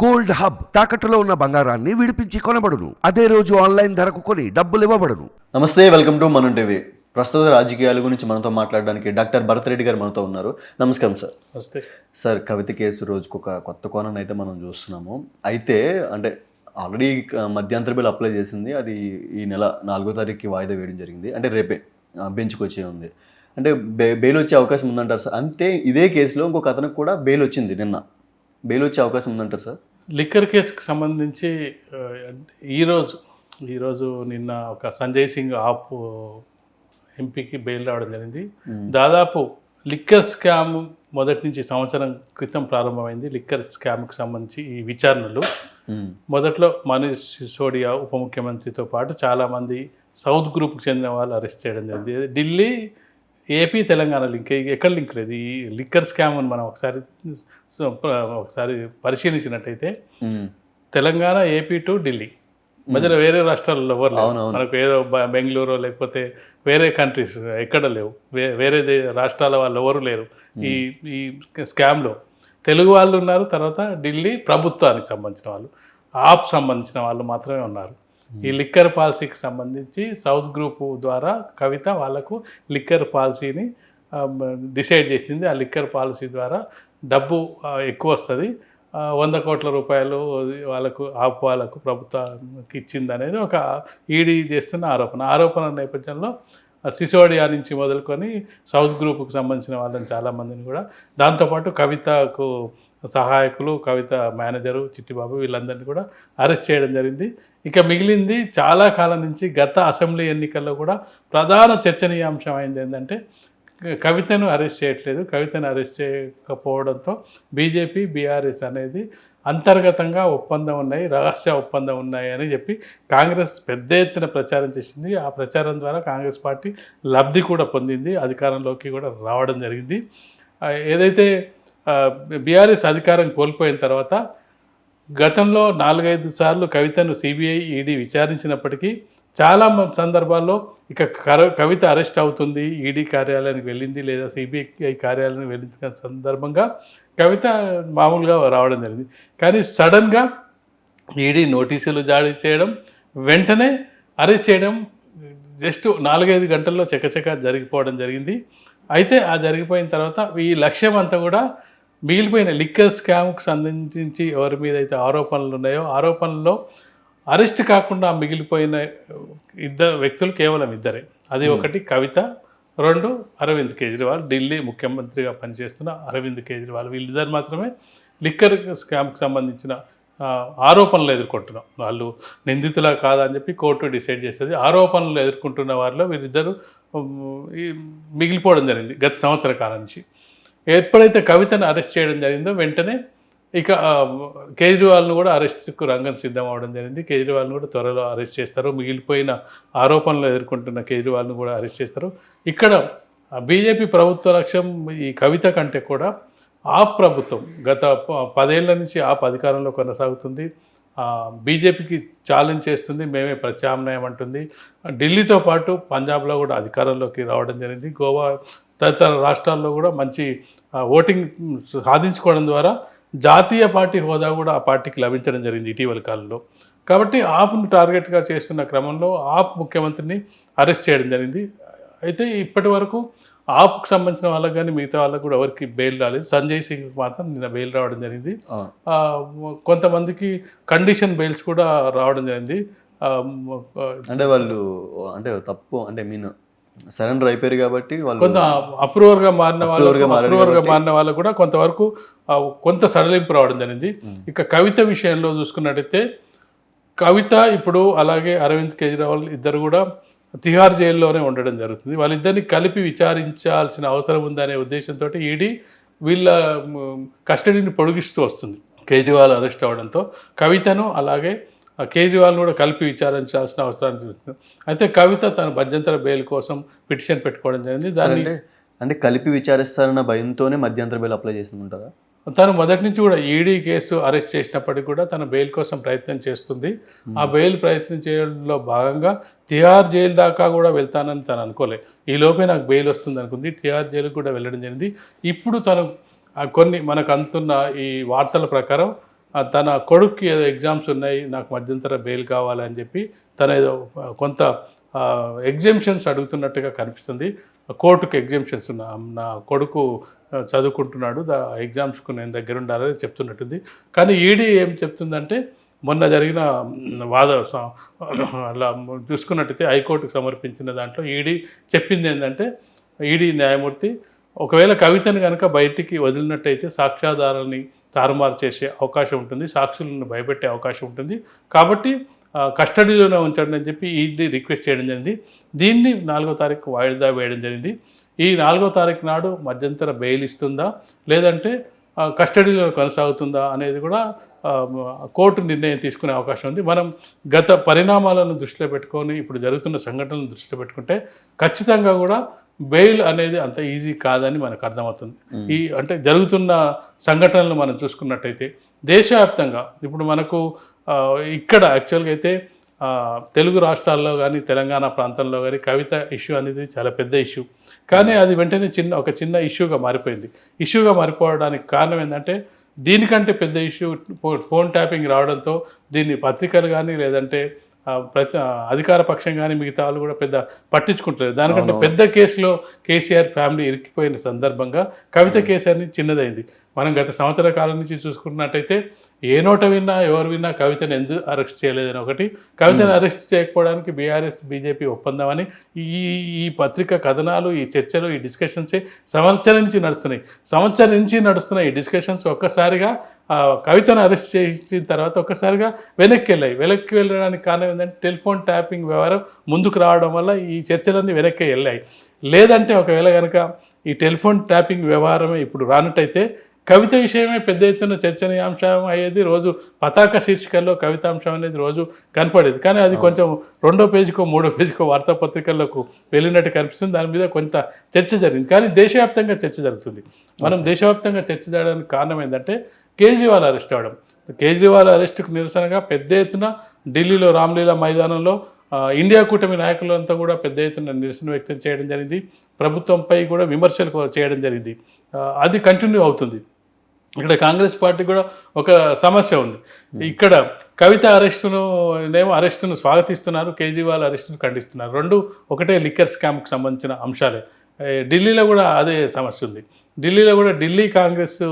Gold hub తాకట్టులో ఉన్న బంగారాన్ని విడిపించి కొనబడును. అదే రోజు ఆన్లైన్ ధరకు కొని డబ్బులు ఇవ్వబడును. నమస్తే వెల్కమ్ టు మనం టీవీ. ప్రస్తుత రాజకీయాల గురించి మనతో మాట్లాడడానికి డాక్టర్ భరత్ రెడ్డి గారు మనతో ఉన్నారు. నమస్కారం సార్. వస్తే సార్ కవిత కేసు రోజుకు ఒక కొత్త కోణాన్ని అయితే మనం చూస్తున్నాము. అయితే అంటే ఆల్రెడీ మధ్యంతర బిల్ అప్లై చేసింది. అది ఈ నెల నాలుగో తారీఖుకి వాయిదా వేయడం జరిగింది. అంటే రేపే బెంచ్కి వచ్చే ఉంది. అంటే బే బెయిల్ వచ్చే అవకాశం ఉందంటారు సార్. అంతే ఇదే కేసులో ఇంకొక అతనికి కూడా బెయిల్ వచ్చింది నిన్న. బెయిల్ వచ్చే అవకాశం ఉందంటారు సార్? లిక్కర్ కేసుకు సంబంధించి ఈరోజు ఈరోజు నిన్న ఒక సంజయ్ సింగ్ ఆప్ ఎంపీకి బెయిల్ రావడం జరిగింది. దాదాపు లిక్కర్ స్కామ్ మొదటి నుంచి సంవత్సరం క్రితం ప్రారంభమైంది. లిక్కర్ స్కామ్కి సంబంధించి ఈ విచారణలు. మొదట్లో మనీష్ సిసోడియా ఉప ముఖ్యమంత్రితో పాటు చాలామంది సౌత్ గ్రూప్కి చెందిన వాళ్ళు అరెస్ట్ చేయడం జరిగింది. Delhi AP Telangana link. ఎక్కడ లింక్ లేదు. ఈ లిక్కర్ స్కామ్ అని మనం ఒకసారి ఒకసారి పరిశీలించినట్టయితే. Telangana AP to Delhi. మధ్యలో వేరే రాష్ట్రాలలో ఎవరు. మనకు ఏదో బ- బెంగళూరు లేకపోతే వేరే కంట్రీస్ ఎక్కడ లేవు. వే- వేరే రాష్ట్రాల వాళ్ళు ఎవరు లేరు. ఈ ఈ స్కామ్లో తెలుగు వాళ్ళు ఉన్నారు తర్వాత ఢిల్లీ ప్రభుత్వానికి సంబంధించిన వాళ్ళు. ఆప్ సంబంధించిన వాళ్ళు మాత్రమే ఉన్నారు. ఈ లిక్కర్ పాలసీకి సంబంధించి సౌత్ గ్రూప్ ద్వారా కవిత వాళ్ళకు లిక్కర్ పాలసీని డిసైడ్ చేసింది. ఆ లిక్కర్ పాలసీ ద్వారా డబ్బు ఎక్కువ వస్తుంది. వంద కోట్ల రూపాయలు వాళ్ళకు ఆపు వాళ్ళకు ప్రభుత్వానికి ఇచ్చింది అనేది ఒక ఈడీ చేస్తున్న ఆరోపణ. ఆరోపణ నేపథ్యంలో సిసోడియా నుంచి మొదలుకొని సౌత్ గ్రూప్కి సంబంధించిన వాళ్ళని చాలామందిని కూడా దాంతోపాటు కవితకు సహాయకులు కవిత మేనేజరు చిట్టిబాబు వీళ్ళందరినీ కూడా అరెస్ట్ చేయడం జరిగింది. ఇక మిగిలింది చాలా కాలం నుంచి గత అసెంబ్లీ ఎన్నికల్లో కూడా ప్రధాన చర్చనీయాంశం అయింది ఏంటంటే కవితను అరెస్ట్ చేయట్లేదు. కవితను అరెస్ట్ చేయకపోవడంతో బీజేపీ బీఆర్ఎస్ అనేది అంతర్గతంగా ఒప్పందం ఉన్నాయి రహస్య ఒప్పందం ఉన్నాయి అని చెప్పి కాంగ్రెస్ పెద్ద ఎత్తున ప్రచారం చేసింది. ఆ ప్రచారం ద్వారా కాంగ్రెస్ పార్టీ లబ్ధి కూడా పొందింది అధికారంలోకి కూడా రావడం జరిగింది. ఏదైతే బీఆర్ఎస్ అధికారం కోల్పోయిన తర్వాత గతంలో నాలుగైదు సార్లు కవితను సిబిఐ ఈడీ విచారించినప్పటికీ చాలా మ- సందర్భాల్లో ఇక కర- కవిత అరెస్ట్ అవుతుంది ఈడీ కార్యాలయానికి వెళ్ళింది లేదా సిబిఐ కార్యాలయానికి వెళ్ళిన సందర్భంగా కవిత మామూలుగా రావడం జరిగింది. కానీ సడన్గా ఈడీ నోటీసులు జారీ చేయడం వెంటనే అరెస్ట్ చేయడం జస్ట్ నాలుగైదు గంటల్లో చకచక జరిగిపోవడం జరిగింది. అయితే ఆ జరిగిపోయిన తర్వాత ఈ లక్ష్యం అంతా కూడా మిగిలిపోయిన లిక్కర్ స్కామ్కి సంబంధించి ఎవరి మీద అయితే ఆరోపణలు ఉన్నాయో ఆరోపణల్లో అరెస్ట్ కాకుండా మిగిలిపోయిన ఇద్దరు వ్యక్తులు కేవలం ఇద్దరే. అది ఒకటి కవిత రెండు అరవింద్ కేజ్రీవాల్. ఢిల్లీ ముఖ్యమంత్రిగా పనిచేస్తున్న అరవింద్ కేజ్రీవాల్. వీళ్ళిద్దరు మాత్రమే లిక్కర్ స్కామ్కి సంబంధించిన ఆరోపణలు ఎదుర్కొంటున్నాం. వాళ్ళు నిందితులా కాదా అని చెప్పి కోర్టు డిసైడ్ చేస్తుంది. ఆరోపణలు ఎదుర్కొంటున్న వారిలో వీరిద్దరు మిగిలిపోవడం జరిగింది గత సంవత్సర కాలం నుంచి. ఎప్పుడైతే కవితను అరెస్ట్ చేయడం జరిగిందో వెంటనే ఇక కేజ్రీవాల్ను కూడా అరెస్ట్కు రంగం సిద్ధం అవడం జరిగింది. కేజ్రీవాల్ను కూడా త్వరలో అరెస్ట్ చేస్తారు. మిగిలిపోయిన ఆరోపణలు ఎదుర్కొంటున్న కేజ్రీవాల్ను కూడా అరెస్ట్ చేస్తారు. ఇక్కడ బీజేపీ ప్రభుత్వ లక్ష్యం ఈ కవిత కంటే కూడా ఆ ప్రభుత్వం గత ప- పదేళ్ళ నుంచి ఆ అధికారంలో కొనసాగుతుంది. బీజేపీకి ఛాలెంజ్ చేస్తుంది. మేమే ప్రత్యామ్నాయం అంటుంది. ఢిల్లీతో పాటు పంజాబ్లో కూడా అధికారంలోకి రావడం జరిగింది. గోవా తదితర రాష్ట్రాల్లో కూడా మంచి ఓటింగ్ సాధించుకోవడం ద్వారా జాతీయ పార్టీ హోదా కూడా ఆ పార్టీకి లభించడం జరిగింది ఇటీవల కాలంలో. కాబట్టి ఆప్ను టార్గెట్గా చేస్తున్న క్రమంలో ఆప్ ముఖ్యమంత్రిని అరెస్ట్ చేయడం జరిగింది. అయితే ఇప్పటి వరకు ఆప్కు సంబంధించిన వాళ్ళకి కానీ మిగతా వాళ్ళకి కూడా ఎవరికి బెయిల్ రాలేదు. సంజయ్ సింగ్ మాత్రం నిన్న బెయిల్ రావడం జరిగింది. కొంతమందికి కండిషన్ బెయిల్స్ కూడా రావడం జరిగింది. అంటే వాళ్ళు అంటే తప్పు అంటే మీన్ సరెండర్ అయిపోయారు కాబట్టి వాళ్ళు కొంత అప్రూవర్గా మారిన వాళ్ళు అప్రూవర్గా మారిన వాళ్ళు కూడా కొంతవరకు కొంత సడలింపు రావడం జరిగింది. ఇక కవిత విషయంలో చూసుకున్నట్టయితే కవిత ఇప్పుడు అలాగే అరవింద్ కేజ్రీవాల్ ఇద్దరు కూడా తిహార్ జైల్లోనే ఉండడం జరుగుతుంది. వాళ్ళిద్దరిని కలిపి విచారించాల్సిన అవసరం ఉందనే ఉద్దేశంతో ఈడీ వీళ్ళ కస్టడీని పొడిగిస్తూ వస్తుంది. కేజ్రీవాల్ అరెస్ట్ అవడంతో కవితను అలాగే కేజ్రీవాల్ను కూడా కలిపి విచారించాల్సిన అవసరాన్ని చూస్తుంది అయితే కవిత తన భద్యంతర బెయిల్ కోసం పిటిషన్ పెట్టుకోవడం జరిగింది. దాన్ని అంటే కలిపి విచారిస్తారన్న భయంతోనే మధ్యంతర బిల్ అప్లై చేసింది ఉంటారా తను మొదటి నుంచి కూడా ఈడీ కేసు అరెస్ట్ చేసినప్పటికీ కూడా తన బెయిల్ కోసం ప్రయత్నం చేస్తుంది. ఆ బెయిల్ ప్రయత్నం చేయడంలో భాగంగా తిహార్ జైలు దాకా కూడా వెళ్తానని తను అనుకోలే. ఈ లోపే నాకు బెయిల్ వస్తుంది అనుకుంది. తిహార్ జైలుకు కూడా వెళ్ళడం జరిగింది. ఇప్పుడు తను ఆ కొన్ని మనకు అందుతున్న ఈ వార్తల ప్రకారం ఆ, తన కొడుక్కి ఏదో ఎగ్జామ్స్ ఉన్నాయి నాకు మధ్యంతర బెయిల్ కావాలి అని చెప్పి తన ఏదో కొంత ఎగ్జామ్షన్స్ అడుగుతున్నట్టుగా కనిపిస్తుంది. కోర్టుకు ఎగ్జామ్షన్స్ ఉన్న నా కొడుకు చదువుకుంటున్నాడు దా ఎగ్జామ్స్కు నేను దగ్గర ఉండాలని చెప్తున్నట్టుంది. కానీ ఈడీ ఏం చెప్తుందంటే మొన్న జరిగిన వాద అలా చూసుకున్నట్టయితే హైకోర్టుకు సమర్పించిన దాంట్లో ఈడీ చెప్పింది ఏంటంటే ఈడీ న్యాయమూర్తి ఒకవేళ కవితను కనుక బయటికి వదిలినట్టయితే సాక్ష్యాధారాన్ని తారుమారు చేసే అవకాశం ఉంటుంది సాక్షులను భయపెట్టే అవకాశం ఉంటుంది. కాబట్టి కస్టడీలోనే ఉంచండి అని చెప్పి ఈడీ రిక్వెస్ట్ చేయడం జరిగింది. దీన్ని నాలుగో తారీఖు వాయిదా వేయడం జరిగింది. ఈ నాలుగో తారీఖు నాడు మధ్యంతర బెయిల్ ఇస్తుందా? లేదంటే కస్టడీలో కొనసాగుతుందా అనేది కూడా కోర్టు నిర్ణయం తీసుకునే అవకాశం ఉంది. మనం గత పరిణామాలను దృష్టిలో పెట్టుకొని ఇప్పుడు జరుగుతున్న సంఘటనలను దృష్టిలో పెట్టుకుంటే ఖచ్చితంగా కూడా బెయిల్ అనేది అంత ఈజీ కాదని మనకు అర్థమవుతుంది. ఈ అంటే జరుగుతున్న సంఘటనలు మనం చూసుకున్నట్టయితే దేశవ్యాప్తంగా ఇప్పుడు మనకు ఇక్కడ యాక్చువల్గా అయితే తెలుగు రాష్ట్రాల్లో కానీ తెలంగాణ ప్రాంతంలో కానీ కవిత ఇష్యూ అనేది చాలా పెద్ద ఇష్యూ కానీ అది వెంటనే చిన్న ఒక చిన్న ఇష్యూగా మారిపోయింది. ఇష్యూగా మారిపోవడానికి కారణం ఏంటంటే దీనికంటే పెద్ద ఇష్యూ ఫోన్ ట్యాపింగ్ రావడంతో దీన్ని పత్రికలు కానీ లేదంటే ప్రతి అధికార పక్షం కానీ మిగతా వాళ్ళు కూడా పెద్ద పట్టించుకుంటారు దానికంటే పెద్ద కేసులో కేసీఆర్ ఫ్యామిలీ ఇరికిపోయిన సందర్భంగా కవిత కేసు అనేది చిన్నదైంది. మనం గత సంవత్సర కాలం నుంచి చూసుకున్నట్టయితే ఏ నోట విన్నా ఎవరు విన్నా కవితను ఎందుకు అరెస్ట్ చేయలేదని ఒకటి. కవితను అరెస్ట్ చేయకపోవడానికి బీఆర్ఎస్ బీజేపీ ఒప్పందం అని ఈ ఈ పత్రిక కథనాలు ఈ చర్చలు ఈ డిస్కషన్సే సంవత్సరం నుంచి నడుస్తున్నాయి. సంవత్సరం నుంచి నడుస్తున్న ఈ డిస్కషన్స్ ఒక్కసారిగా కవితను అరెస్ట్ చేసిన తర్వాత ఒక్కసారిగా వెనక్కి వెళ్ళాయి. వెనక్కి వెళ్ళడానికి కారణం ఏంటంటే టెలిఫోన్ ట్యాపింగ్ వ్యవహారం ముందుకు రావడం వల్ల ఈ చర్చలన్నీ వెనక్కి వెళ్ళాయి. లేదంటే ఒకవేళ కనుక ఈ టెలిఫోన్ ట్యాపింగ్ వ్యవహారమే ఇప్పుడు రానట్టయితే కవిత విషయమే పెద్ద ఎత్తున చర్చనీయాంశం అయ్యేది రోజు పతాక శీర్షికల్లో కవితాంశం అనేది రోజు కనపడేది. కానీ అది కొంచెం రెండో పేజీకో మూడో పేజీకో వార్తాపత్రికల్లోకి వెళ్ళినట్టు కనిపిస్తుంది. దాని మీద కొంత చర్చ జరిగింది. కానీ దేశవ్యాప్తంగా చర్చ జరుగుతుంది. మనం దేశవ్యాప్తంగా చర్చ జరగడానికి కారణం ఏంటంటే కేజ్రీవాల్ అరెస్ట్ అవ్వడం. కేజ్రీవాల్ అరెస్టుకు నిరసనగా పెద్ద ఎత్తున ఢిల్లీలో రామ్లీలా మైదానంలో ఇండియా కూటమి నాయకులంతా కూడా పెద్ద ఎత్తున నిరసన వ్యక్తం చేయడం జరిగింది. ప్రభుత్వంపై కూడా విమర్శలు చేయడం జరిగింది. అది కంటిన్యూ అవుతుంది. ఇక్కడ కాంగ్రెస్ పార్టీ కూడా ఒక సమస్య ఉంది. ఇక్కడ కవిత అరెస్టును ఏమో అరెస్టును స్వాగతిస్తున్నారు కేజ్రీవాల్ అరెస్టును ఖండిస్తున్నారు. రెండు ఒకటే లిక్కర్ స్కామ్కి సంబంధించిన అంశాలే. ఢిల్లీలో కూడా అదే సమస్య ఉంది. ఢిల్లీలో కూడా ఢిల్లీ కాంగ్రెస్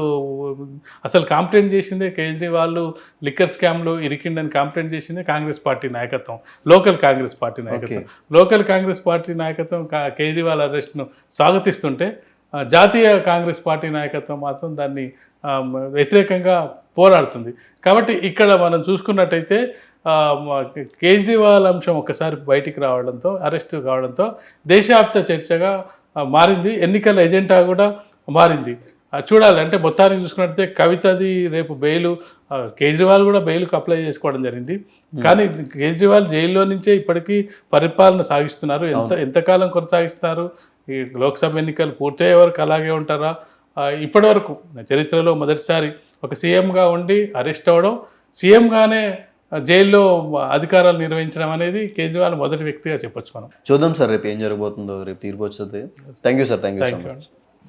అసలు కంప్లైంట్ చేసిందే కేజ్రీవాల్ లిక్కర్ స్కామ్లో ఇరికిండని కంప్లైంట్ చేసిందే కాంగ్రెస్ పార్టీ నాయకత్వం లోకల్ కాంగ్రెస్ పార్టీ నాయకత్వం. లోకల్ కాంగ్రెస్ పార్టీ నాయకత్వం కా- కేజ్రీవాల్ అరెస్ట్ను స్వాగతిస్తుంటే జాతీయ కాంగ్రెస్ పార్టీ నాయకత్వం మాత్రం దాన్ని వ్యతిరేకంగా పోరాడుతుంది. కాబట్టి ఇక్కడ మనం చూసుకున్నట్టయితే కేజ్రీవాల్ అంశం ఒకసారి బయటికి రావడంతో అరెస్ట్ కావడంతో దేశవ్యాప్త చర్చగా మారింది. ఎన్నికల ఎజెండా కూడా మారింది. చూడాలి. అంటే మొత్తానికి చూసుకున్నట్టయితే కవితది రేపు బెయిల్ కేజ్రీవాల్ కూడా బెయిల్కి అప్లై చేసుకోవడం జరిగింది. కానీ కేజ్రీవాల్ జైల్లో నుంచే ఇప్పటికీ పరిపాలన సాగిస్తున్నారు. ఎంత ఎంతకాలం కొనసాగిస్తున్నారు? ఈ లోక్సభ ఎన్నికలు పూర్తయ్యే వరకు అలాగే ఉంటారా? ఇప్పటి వరకు చరిత్రలో మొదటిసారి ఒక సీఎంగా ఉండి అరెస్ట్ అవ్వడం సీఎంగానే జైల్లో అధికారాలు నిర్వహించడం అనేది కేజ్రీవాల్ మొదటి వ్యక్తిగా చెప్పొచ్చు మనం. చూద్దాం సార్ రేపు ఏం జరగబోతుందో రేపు తీర్పు వచ్చేది. Thank you sir thank you